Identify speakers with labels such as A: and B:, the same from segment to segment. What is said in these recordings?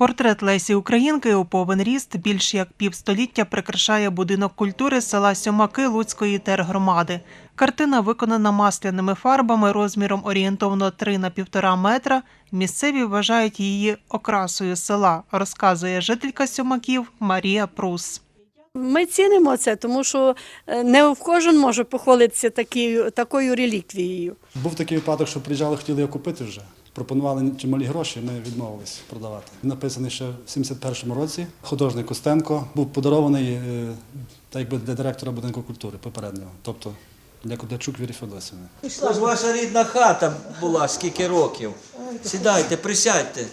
A: Портрет Лесі Українки у повен ріст більш як півстоліття прикрашає будинок культури села Сьомаки Луцької тергромади. Картина виконана масляними фарбами розміром орієнтовно 3 на 1,5 метра. Місцеві вважають її окрасою села, розказує жителька Сьомаків Марія Прус.
B: Ми цінимо це, тому що е, не в кожен може похвалитися такі, такою реліквією.
C: Був такий випадок, що приїжджали, хотіли його купити вже. Пропонували чималі гроші, ми відмовились продавати. Написаний ще в 71-му році. Художник Костенко був подарований е, так якби для директора будинку культури попереднього, тобто для Кудачук Вірі Федосівни.
D: Це ваша рідна хата була скільки років. Сідайте, присядьте.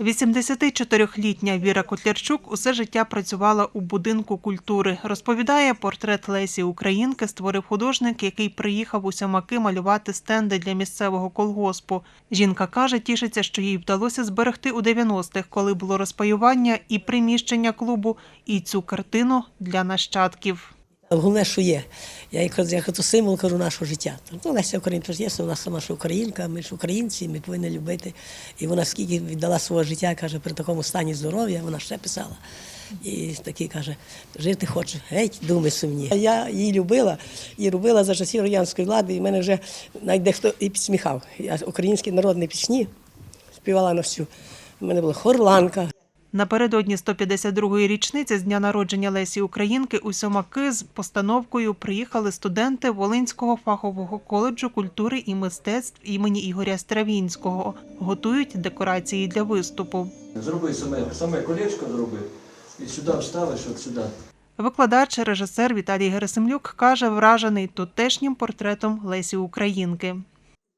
A: 84-літня Віра Котлярчук усе життя працювала у будинку культури. Розповідає, портрет Лесі Українки створив художник, який приїхав у Сьомаки малювати стенди для місцевого колгоспу. Жінка каже, тішиться, що їй вдалося зберегти у 90-х, коли було розпаювання і приміщення клубу, і цю картину для нащадків.
E: Головне, що є. Я як то символ кажу нашого життя. Ну, Леся Українка ж є, вона сама ж українка, ми ж українці, ми повинні любити. І вона скільки віддала свого життя, каже, при такому стані здоров'я, вона ще писала. І такі каже, жити хоче, геть, думи сумні. Я її любила і робила за часів радянської влади, і мене вже навіть дехто і підсміхав. Я українські народні пісні співала на всю. У мене була хорланка,
A: Напередодні 152-ї річниці з дня народження Лесі Українки у Сьомаки з постановкою приїхали студенти Волинського фахового коледжу культури і мистецтв імені Ігоря Стравінського. Готують декорації для виступу.
D: Зроби саме, саме колечко зроби. І сюди вставиш, от сюди.
A: Викладач, режисер Віталій Герасимлюк каже, вражений тутешнім портретом Лесі Українки.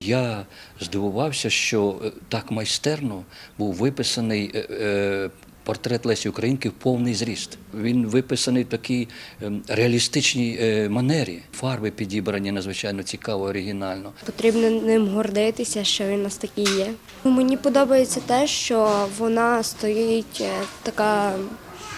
F: Я здивувався, що е, так майстерно був виписаний е, е, портрет Лесі Українки в повний зріст. Він виписаний в такій ем, реалістичній е, манері. Фарби підібрані надзвичайно цікаво, оригінально.
G: Потрібно ним гордитися, що він у нас такий є. Мені подобається те, що вона стоїть е, така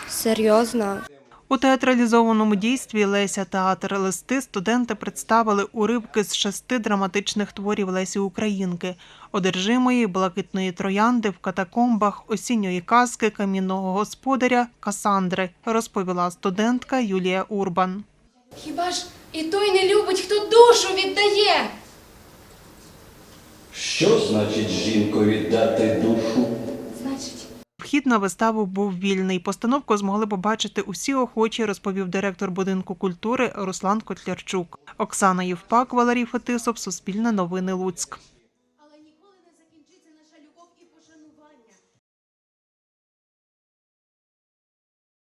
G: серйозна.
A: У театралізованому дійстві Леся театр листи студенти представили уривки з шести драматичних творів Лесі Українки, одержимої блакитної троянди в катакомбах, осінньої казки камінного господаря Касандри, розповіла студентка Юлія Урбан.
H: Хіба ж і той не любить, хто душу віддає?
I: Що значить жінко віддати душу?
A: Вхід на виставу був вільний. Постановку змогли побачити усі охочі, розповів директор будинку культури Руслан Котлярчук. Оксана Євпак, Валерій Фетисов, Суспільне новини Луцьк.